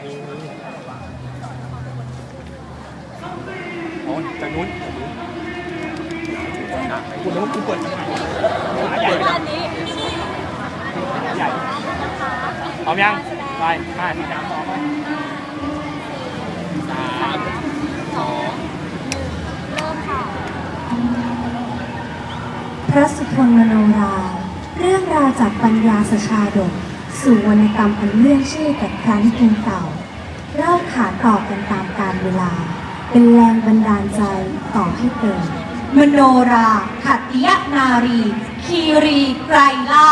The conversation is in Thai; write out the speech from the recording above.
อ๋อจากนู้นจานู้นคุณรู้คุณเปิดขาใหญ่ด้านนี้ใหญ่พร้อมยังไปห้าสี่สามสองสามสองหนึ่งเริ่มค่ะพระสุทนมโนรา เรื่องราวจากปัญญาสชาดก สู่วรรณกรรมอันเลื่องชื่อแต่ครั้งเพียงเก่าเล่าขานต่อกันตามกาลเวลา เป็นแรงบันดาลใจต่อให้เกิดมโนราขัตติยนารี คีรีไกรลา